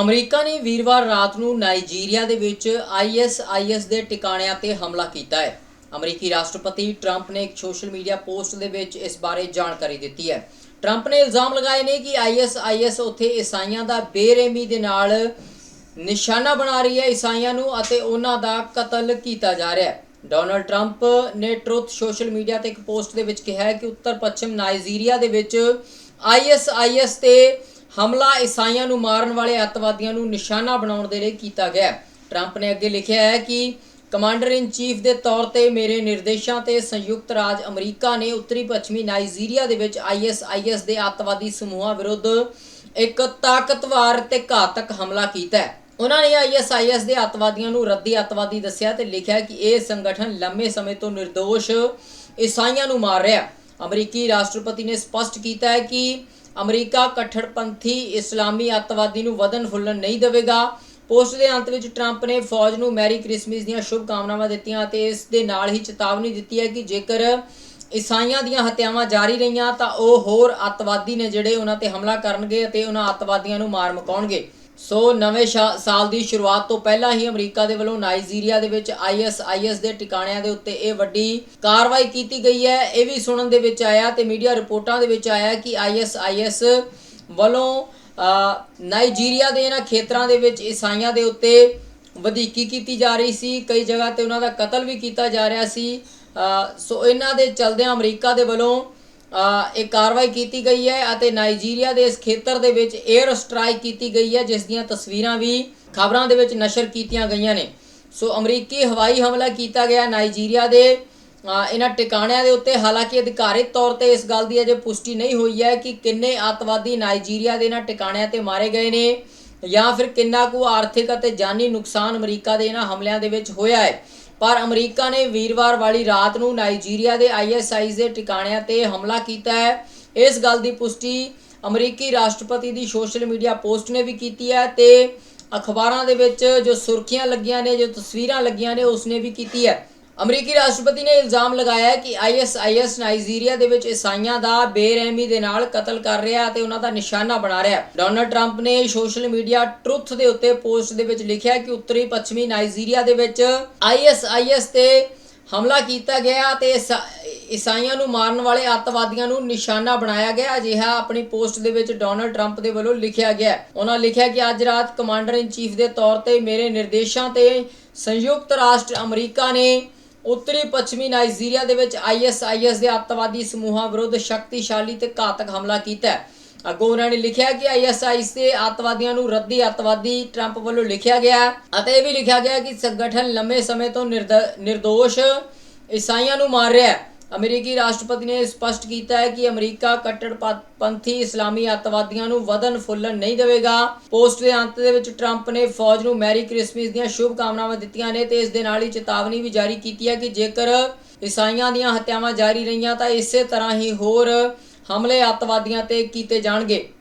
America ਨੇ ਵੀਰਵਾਰ ਰਾਤ ਨੂੰ ਨਾਈਜੀਰੀਆ ਦੇ ਵਿੱਚ ਆਈਐਸਆਈਐਸ ਦੇ ਟਿਕਾਣਿਆਂ ਤੇ ਹਮਲਾ ਕੀਤਾ ਹੈ। ਅਮਰੀਕੀ ਰਾਸ਼ਟਰਪਤੀ ਟਰੰਪ ਨੇ ਇੱਕ ਸੋਸ਼ਲ ਮੀਡੀਆ ਪੋਸਟ ਦੇ ਵਿੱਚ ਇਸ ਬਾਰੇ ਜਾਣਕਾਰੀ ਦਿੱਤੀ ਹੈ। ਟਰੰਪ ਨੇ ਇਲਜ਼ਾਮ ਲਗਾਏ ਨੇ ਕਿ ਆਈਐਸਆਈਐਸ ਉੱਥੇ ਈਸਾਈਆਂ ਦਾ ਬੇਰਹਿਮੀ ਦੇ ਨਾਲ ਨਿਸ਼ਾਨਾ ਬਣਾ ਰਹੀ ਹੈ ਈਸਾਈਆਂ ਨੂੰ ਅਤੇ ਉਹਨਾਂ ਦਾ ਕਤਲ ਕੀਤਾ ਜਾ ਰਿਹਾ ਹੈ। ਡੋਨਲਡ ਟਰੰਪ ਨੇ ਟਰੁੱਥ ਸੋਸ਼ਲ ਮੀਡੀਆ ਤੇ ਇੱਕ ਪੋਸਟ ਦੇ ਵਿੱਚ ਕਿਹਾ ਹੈ ਕਿ ਉੱਤਰ ਪੱਛਮ ਨਾਈਜੀਰੀਆ ਦੇ ਵਿੱਚ ਆਈਐਸਆਈਐਸ ਤੇ ਹਮਲਾ ਈਸਾਈਆਂ ਨੂੰ ਮਾਰਨ ਵਾਲੇ ਅੱਤਵਾਦੀਆਂ ਨੂੰ ਨਿਸ਼ਾਨਾ ਬਣਾਉਣ ਦੇ ਲਈ ਕੀਤਾ ਗਿਆ। ਟਰੰਪ ਨੇ ਅੱਗੇ ਲਿਖਿਆ ਹੈ ਕਿ ਕਮਾਂਡਰ ਇਨ ਚੀਫ ਦੇ ਤੌਰ ਤੇ ਮੇਰੇ ਨਿਰਦੇਸ਼ਾਂ ਤੇ ਸੰਯੁਕਤ ਰਾਜ ਅਮਰੀਕਾ ਨੇ ਉੱਤਰੀ ਪੱਛਮੀ ਨਾਈਜੀਰੀਆ ਦੇ ਵਿੱਚ ਆਈਐਸਆਈਐਸ ਦੇ ਅੱਤਵਾਦੀ ਸਮੂਹਾਂ ਵਿਰੁੱਧ ਇੱਕ ਤਾਕਤਵਰ ਤੇ ਘਾਤਕ ਹਮਲਾ ਕੀਤਾ ਹੈ। ਉਹਨਾਂ ਨੇ ਆਈਐਸਆਈਐਸ ਦੇ ਅੱਤਵਾਦੀਆਂ ਨੂੰ ਰੱਦੀ ਅੱਤਵਾਦੀ ਦੱਸਿਆ ਤੇ ਲਿਖਿਆ ਕਿ ਇਹ ਸੰਗਠਨ ਲੰਮੇ ਸਮੇਂ ਤੋਂ ਨਿਰਦੋਸ਼ ਈਸਾਈਆਂ ਨੂੰ ਮਾਰ ਰਿਹਾ ਅਮਰੀਕੀ ਰਾਸ਼ਟਰਪਤੀ ਨੇ ਸਪਸ਼ਟ ਕੀਤਾ ਹੈ ਕਿ ਅਮਰੀਕਾ ਕੱਟੜਪੰਥੀ ਇਸਲਾਮੀ ਅੱਤਵਾਦੀ ਨੂੰ ਵਧਣ ਫੁੱਲਣ ਨਹੀਂ ਦੇਵੇਗਾ। ਪੋਸਟ ਦੇ ਅੰਤ ਵਿੱਚ ਟਰੰਪ ਨੇ ਫੌਜ ਨੂੰ ਮੈਰੀ ਕ੍ਰਿਸਮਸ ਦੀਆਂ ਸ਼ੁਭ ਕਾਮਨਾਵਾਂ ਦਿੱਤੀਆਂ ਅਤੇ ਇਸ ਦੇ ਨਾਲ ਹੀ ਚੇਤਾਵਨੀ ਦਿੱਤੀ ਹੈ ਕਿ ਜੇਕਰ ਈਸਾਈਆਂ ਦੀਆਂ ਹੱਤਿਆਵਾਂ ਜਾਰੀ ਰਹੀਆਂ ਤਾਂ ਉਹ ਹੋਰ ਅੱਤਵਾਦੀ ਨੇ ਜਿਹੜੇ ਉਹਨਾਂ ਤੇ ਹਮਲਾ ਕਰਨਗੇ ਅਤੇ ਉਹਨਾਂ ਅੱਤਵਾਦੀਆਂ ਨੂੰ ਮਾਰ ਮੁਕਾਉਣਗੇ। ਸੋ ਨਵੇਂ ਸ਼ਾ- ਸਾਲ ਦੀ ਸ਼ੁਰੂਆਤ ਤੋਂ ਪਹਿਲਾਂ ਹੀ ਅਮਰੀਕਾ ਦੇ ਵੱਲੋਂ ਨਾਈਜੀਰੀਆ ਦੇ ਵਿੱਚ ਆਈਐਸਆਈਐਸ ਦੇ ਟਿਕਾਣਿਆਂ ਦੇ ਉੱਤੇ ਇਹ ਵੱਡੀ ਕਾਰਵਾਈ ਕੀਤੀ ਗਈ ਹੈ। ਇਹ ਵੀ ਸੁਣਨ ਦੇ ਵਿੱਚ ਆਇਆ ਤੇ ਮੀਡੀਆ ਰਿਪੋਰਟਾਂ ਦੇ ਵਿੱਚ ਆਇਆ ਕਿ ਆਈਐਸਆਈਐਸ ਵੱਲੋਂ ਨਾਈਜੀਰੀਆ ਦੇ ਇਹਨਾਂ ਖੇਤਰਾਂ ਦੇ ਵਿੱਚ ਈਸਾਈਆਂ ਦੇ ਉੱਤੇ ਵਧੀਕੀ ਕੀਤੀ ਜਾ ਰਹੀ ਸੀ। ਕਈ ਜਗ੍ਹਾ ਤੇ ਉਹਨਾਂ ਦਾ ਕਤਲ ਵੀ ਕੀਤਾ ਜਾ ਰਿਹਾ ਸੀ। ਸੋ ਇਹਨਾਂ ਦੇ ਚਲਦਿਆਂ ਅਮਰੀਕਾ ਦੇ ਵੱਲੋਂ ਇਹ ਕਾਰਵਾਈ ਕੀਤੀ ਗਈ ਹੈ ਅਤੇ ਨਾਈਜੀਰੀਆ ਦੇ ਇਸ ਖੇਤਰ ਦੇ ਵਿੱਚ 에ਅਰ ਸਟ੍ਰਾਈਕ ਕੀਤੀ ਗਈ ਹੈ, ਜਿਸ ਦੀਆਂ ਤਸਵੀਰਾਂ ਵੀ ਖਬਰਾਂ ਦੇ ਵਿੱਚ ਨਸ਼ਰ ਕੀਤੀਆਂ ਗਈਆਂ ਨੇ। ਸੋ ਅਮਰੀਕੀ ਹਵਾਈ ਹਮਲਾ ਕੀਤਾ ਗਿਆ ਨਾਈਜੀਰੀਆ ਦੇ। ਇਹਨਾਂ ਟਿਕਾਣਿਆਂ ਦੇ ਉੱਤੇ ਹਾਲਾਂਕਿ ਅਧਿਕਾਰਿਤ ਤੌਰ ਤੇ ਇਸ ਗੱਲ ਦੀ ਅਜੇ ਪੁਸ਼ਟੀ ਨਹੀਂ ਹੋਈ ਹੈ ਕਿ ਕਿੰਨੇ ਅੱਤਵਾਦੀ ਨਾਈਜੀਰੀਆ ਦੇ ਇਹਨਾਂ ਟਿਕਾਣਿਆਂ ਤੇ ਮਾਰੇ ਗਏ ਨੇ ਜਾਂ ਫਿਰ ਕਿੰਨਾ ਕੁ ਆਰਥਿਕ ਅਤੇ ਜਾਨੀ ਨੁਕਸਾਨ ਅਮਰੀਕਾ ਦੇ ਇਹਨਾਂ ਹਮਲਿਆਂ ਦੇ ਵਿੱਚ ਹੋਇਆ ਹੈ। ਪਰ ਅਮਰੀਕਾ ਨੇ ਵੀਰਵਾਰ ਵਾਲੀ ਰਾਤ ਨੂੰ ਨਾਈਜੀਰੀਆ ਦੇ ਆਈਐਸਆਈ ਦੇ ਟਿਕਾਣਿਆਂ ਤੇ ਹਮਲਾ ਕੀਤਾ ਹੈ। ਇਸ ਗੱਲ ਦੀ ਪੁਸ਼ਟੀ ਅਮਰੀਕੀ ਰਾਸ਼ਟਰਪਤੀ ਦੀ ਸੋਸ਼ਲ ਮੀਡੀਆ ਪੋਸਟ ਨੇ ਵੀ ਕੀਤੀ ਹੈ ਤੇ ਅਖਬਾਰਾਂ ਦੇ ਵਿੱਚ ਜੋ ਸੁਰਖੀਆਂ ਲੱਗੀਆਂ ਨੇ, ਜੋ ਤਸਵੀਰਾਂ ਲੱਗੀਆਂ ਨੇ, ਉਸਨੇ ਵੀ ਕੀਤੀ ਹੈ। ਅਮਰੀਕੀ ਰਾਸ਼ਟਰਪਤੀ ਨੇ ਇਲਜ਼ਾਮ ਲਗਾਇਆ ਹੈ ਕਿ ਆਈਐਸਆਈਐਸ ਨਾਈਜੀਰੀਆ ਦੇ ਵਿੱਚ ਈਸਾਈਆਂ ਦਾ ਬੇਰਹਿਮੀ ਦੇ ਨਾਲ ਕਤਲ ਕਰ ਰਿਹਾ ਹੈ ਤੇ ਉਹਨਾਂ ਦਾ ਨਿਸ਼ਾਨਾ ਬਣਾ ਰਿਹਾ ਹੈ। ਡੋਨਲਡ ਟਰੰਪ ਨੇ ਸੋਸ਼ਲ ਮੀਡੀਆ ਟਰੁੱਥ ਦੇ ਉੱਤੇ ਪੋਸਟ ਦੇ ਵਿੱਚ ਲਿਖਿਆ ਕਿ ਉੱਤਰੀ ਪੱਛਮੀ ਨਾਈਜੀਰੀਆ ਦੇ ਵਿੱਚ ਆਈਐਸਆਈਐਸ ਤੇ ਹਮਲਾ ਕੀਤਾ ਗਿਆ ਤੇ ਈਸਾ- ਈਸਾਈਆਂ ਨੂੰ ਮਾਰਨ ਵਾਲੇ ਅੱਤਵਾਦੀਆਂ ਨੂੰ ਨਿਸ਼ਾਨਾ ਬਣਾਇਆ ਗਿਆ। ਅਜਿਹਾ ਆਪਣੀ ਪੋਸਟ ਦੇ ਵਿੱਚ ਡੋਨਲਡ ਟਰੰਪ ਦੇ ਵੱਲੋਂ ਲਿਖਿਆ ਗਿਆ ਉਹਨਾਂ ਲਿਖਿਆ ਕਿ ਅੱਜ ਰਾਤ ਕਮਾਂਡਰ ਇਨ ਚੀਫ ਦੇ ਤੌਰ ਤੇ ਮੇਰੇ ਨਿਰਦੇਸ਼ਾਂ ਤੇ ਸੰਯੁਕਤ ਰਾਸ਼ਟਰ ਅਮਰੀਕਾ ਨੇ ਉੱਤਰੀ ਪੱਛਮੀ ਨਾਈਜੀਰੀਆ ਦੇ ਵਿੱਚ ਆਈਐਸਆਈਐਸ ਦੇ ਅੱਤਵਾਦੀ ਸਮੂਹਾਂ ਵਿਰੁੱਧ ਸ਼ਕਤੀਸ਼ਾਲੀ ਤੇ ਘਾਤਕ ਹਮਲਾ ਕੀਤਾ ਹੈ। ਅੱਗੋਂ ਉਹਨਾਂ ਨੇ ਲਿਖਿਆ ਕਿ ਆਈਐਸਆਈਐਸ ਦੇ ਅੱਤਵਾਦੀਆਂ ਨੂੰ ਰੱਦੀ ਅੱਤਵਾਦੀ ਟਰੰਪ ਵੱਲੋਂ ਲਿਖਿਆ ਗਿਆ ਅਤੇ ਇਹ ਵੀ ਲਿਖਿਆ ਗਿਆ ਕਿ ਸੰਗਠਨ ਲੰਮੇ ਸਮੇਂ ਤੋਂ ਨਿਰਦ- ਨਿਰਦੋਸ਼ ਈਸਾਈਆਂ ਨੂੰ ਮਾਰ ਰਿਹਾ ਹੈ। ਅਮਰੀਕੀ ਰਾਸ਼ਟਰਪਤੀ ਨੇ ਸਪਸ਼ਟ ਕੀਤਾ ਹੈ ਕਿ ਅਮਰੀਕਾ ਕੱਟੜਪੰਥੀ ਇਸਲਾਮੀ ਅੱਤਵਾਦੀਆਂ ਨੂੰ ਵਧਣ ਫੁੱਲਣ ਨਹੀਂ ਦੇਵੇਗਾ। ਪੋਸਟ ਦੇ ਅੰਤ ਦੇ ਵਿੱਚ ਟਰੰਪ ਨੇ ਫੌਜ ਨੂੰ ਮੈਰੀ ਕ੍ਰਿਸਮਸ ਦੀਆਂ ਸ਼ੁਭ ਕਾਮਨਾਵਾਂ ਦਿੱਤੀਆਂ ਨੇ ਤੇ ਇਸ ਦੇ ਨਾਲ ਹੀ ਚੇਤਾਵਨੀ ਵੀ ਜਾਰੀ ਕੀਤੀ ਹੈ ਕਿ ਜੇਕਰ ਈਸਾਈਆਂ ਦੀਆਂ ਹੱਤਿਆਵਾਂ ਜਾਰੀ ਰਹੀਆਂ ਤਾਂ ਇਸੇ ਤਰ੍ਹਾਂ ਹੀ ਹੋਰ ਹਮਲੇ ਅੱਤਵਾਦੀਆਂ ਤੇ ਕੀਤੇ ਜਾਣਗੇ।